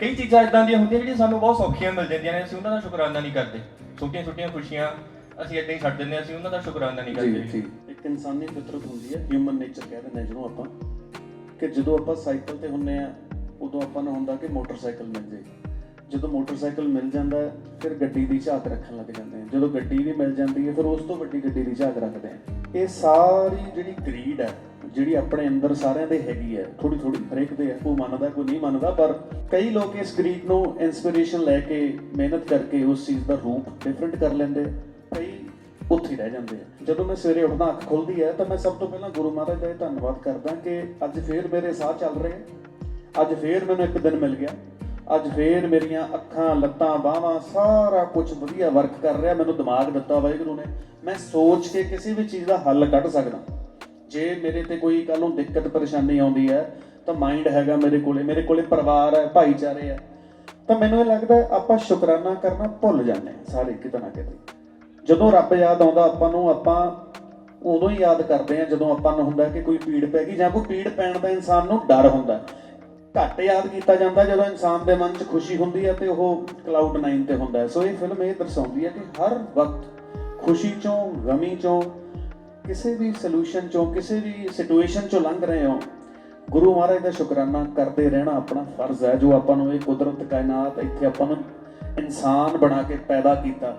ਕਈ ਚੀਜ਼ਾਂ ਇਦਾਂ ਦੀਆਂ ਹੁੰਦੀਆਂ ਜਿਹੜੀਆਂ ਸਾਨੂੰ ਬਹੁਤ ਸੌਖੀਆਂ ਮਿਲ ਜਾਂਦੀਆਂ ਨੇ ਅਸੀਂ ਉਹਨਾਂ ਦਾ ਸ਼ੁਕਰਾਨਾ ਨਹੀਂ ਕਰਦੇ। ਛੋਟੀਆਂ ਛੋਟੀਆਂ ਖੁਸ਼ੀਆਂ ਅਸੀਂ ਇਦਾਂ ਹੀ ਛੱਡ ਦਿੰਦੇ ਹਾਂ ਅਸੀਂ ਉਹਨਾਂ ਦਾ ਸ਼ੁਕਰਾਨਾ ਨਹੀਂ ਕਰਦੇ। ਇੱਕ ਇਨਸਾਨੀ ਫਿਤਰਤ ਹੁੰਦੀ ਹੈ ਹਿਊਮਨ ਨੇਚਰ ਕਹਿ ਦਿੰਦੇ ਹਾਂ ਜਿਹਨੂੰ ਆਪਾਂ ਕਿ ਜਦੋਂ ਆਪਾਂ ਸਾਈਕਲ ਤੇ ਹੁੰਨੇ ਆ ਉਦੋਂ ਆਪਾਂ ਨੂੰ ਹੁੰਦਾ ਕਿ ਮੋਟਰਸਾਈਕਲ ਮਿਲ ਜੇ। ਜਦੋਂ ਮੋਟਰਸਾਈਕਲ ਮਿਲ ਜਾਂਦਾ ਫਿਰ ਗੱਡੀ ਦੀ ਝਾਕ ਰੱਖਣ ਲੱਗ ਜਾਂਦੇ ਆ ਜਦੋਂ ਗੱਡੀ ਵੀ ਮਿਲ ਜਾਂਦੀ ਹੈ ਫਿਰ ਉਸ ਤੋਂ ਵੱਡੀ ਗੱਡੀ ਦੀ ਝਾਕ ਰੱਖਦੇ ਆ ਇਹ ਸਾਰੀ ਜਿਹੜੀ ਗਰੀਡ ਹੈ ਜਿਹੜੀ ਆਪਣੇ ਅੰਦਰ ਸਾਰਿਆਂ ਦੇ ਹੈਗੀ ਹੈ ਥੋੜੀ ਥੋੜੀ ਹਰੇਕ ਦੇ ਹੈ ਕੋਈ ਮੰਨਦਾ ਕੋਈ ਨਹੀਂ ਮੰਨਦਾ, ਪਰ ਕਈ ਲੋਕ ਇਸ ਗਰੀਡ ਨੂੰ ਇਨਸਪੀਰੇਸ਼ਨ ਲੈ ਕੇ ਮਿਹਨਤ ਕਰਕੇ ਉਸ ਚੀਜ਼ ਦਾ ਰੂਪ ਡਿਫਰੈਂਟ ਕਰ ਲੈਂਦੇ ਕਈ ਉੱਥੇ ਰਹਿ ਜਾਂਦੇ ਆ। ਜਦੋਂ ਮੈਂ ਸਵੇਰੇ ਉੱਠਦਾ, ਅੱਖ ਖੁੱਲਦੀ ਹੈ, ਤਾਂ ਮੈਂ ਸਭ ਤੋਂ ਪਹਿਲਾਂ ਗੁਰੂ ਮਹਾਰਾਜ ਦਾ ਇਹ ਧੰਨਵਾਦ ਕਰਦਾ ਕਿ ਅੱਜ ਫੇਰ ਮੇਰੇ ਸਾਹ ਚੱਲ ਰਹੇ ਆ। ਅੱਜ ਫੇਰ ਮੈਨੂੰ ਇੱਕ ਦਿਨ ਮਿਲ ਗਿਆ। ਅੱਜ ਫੇਰ ਮੇਰੀਆਂ ਅੱਖਾਂ, ਲੱਤਾਂ, ਬਾਹਾਂ, ਸਾਰਾ ਕੁਝ ਵਧੀਆ ਵਰਕ ਕਰ ਰਿਹਾ। ਮੈਨੂੰ ਦਿਮਾਗ ਦਿੱਤਾ ਵਾਹਿਗੁਰੂ ਨੇ। ਮੈਂ ਸੋਚ ਕੇ ਕਿਸੇ ਵੀ ਚੀਜ਼ ਦਾ ਹੱਲ ਕੱਢ ਸਕਦਾ। ਜੇ ਮੇਰੇ ਤੇ ਕੋਈ ਕੱਲ ਨੂੰ ਦਿੱਕਤ ਪਰੇਸ਼ਾਨੀ ਆਉਂਦੀ ਹੈ, ਤਾਂ ਮਾਈਂਡ ਹੈਗਾ ਮੇਰੇ ਕੋਲੇ ਮੇਰੇ ਕੋਲੇ ਪਰਿਵਾਰ ਹੈ, ਭਾਈਚਾਰੇ ਹੈ। ਤਾਂ ਮੈਨੂੰ ਇਹ ਲੱਗਦਾ ਆਪਾਂ ਸ਼ੁਕਰਾਨਾ ਕਰਨਾ ਭੁੱਲ ਜਾਂਦੇ ਸਾਰੇ ਕਿਤੇ ਨਾ। ਕਿਤੇ ਜਦੋਂ ਰੱਬ ਯਾਦ ਆਉਂਦਾ ਆਪਾਂ ਨੂੰ, ਆਪਾਂ ਉਦੋਂ ਹੀ ਯਾਦ ਕਰਦੇ ਆ ਜਦੋਂ ਆਪਾਂ ਨੂੰ ਹੁੰਦਾ ਕਿ ਕੋਈ ਪੀੜ ਪੈ ਗਈ ਜਾਂ ਕੋਈ ਪੀੜ ਪੈਣ ਦਾ ਇਨਸਾਨ ਨੂੰ ਡਰ ਹੁੰਦਾ ਘੱਟ ਯਾਦ ਕੀਤਾ ਜਾਂਦਾ ਜਦੋਂ ਇਨਸਾਨ ਦੇ ਮਨ 'ਚ ਖੁਸ਼ੀ ਹੁੰਦੀ ਹੈ ਤੇ ਉਹ ਕਲਾਊਡ 9 ਤੇ ਹੁੰਦਾ ਸੋ ਇਹ ਫਿਲਮ ਇਹ ਦਰਸਾਉਂਦੀ ਹੈ ਕਿ ਹਰ ਵਕਤ ਖੁਸ਼ੀ ਚੋਂ, ਗਮੀ ਚੋਂ ਕਿਸੇ ਵੀ ਸੋਲੂਸ਼ਨ ਚੋਂ, ਕਿਸੇ ਵੀ ਸਿਚੁਏਸ਼ਨ ਚੋਂ ਲੰਘ ਰਹੇ ਹੋ, ਗੁਰੂ ਮਹਾਰਾਜ ਦਾ ਸ਼ੁਕਰਾਨਾ ਕਰਦੇ ਰਹਿਣਾ ਆਪਣਾ ਫਰਜ਼ ਹੈ, ਜੋ ਆਪਾਂ ਨੂੰ ਇਹ ਕੁਦਰਤ ਕਾਇਨਾਤ ਇੱਥੇ ਆਪਾਂ ਨੂੰ ਇਨਸਾਨ ਬਣਾ ਕੇ ਪੈਦਾ ਕੀਤਾ।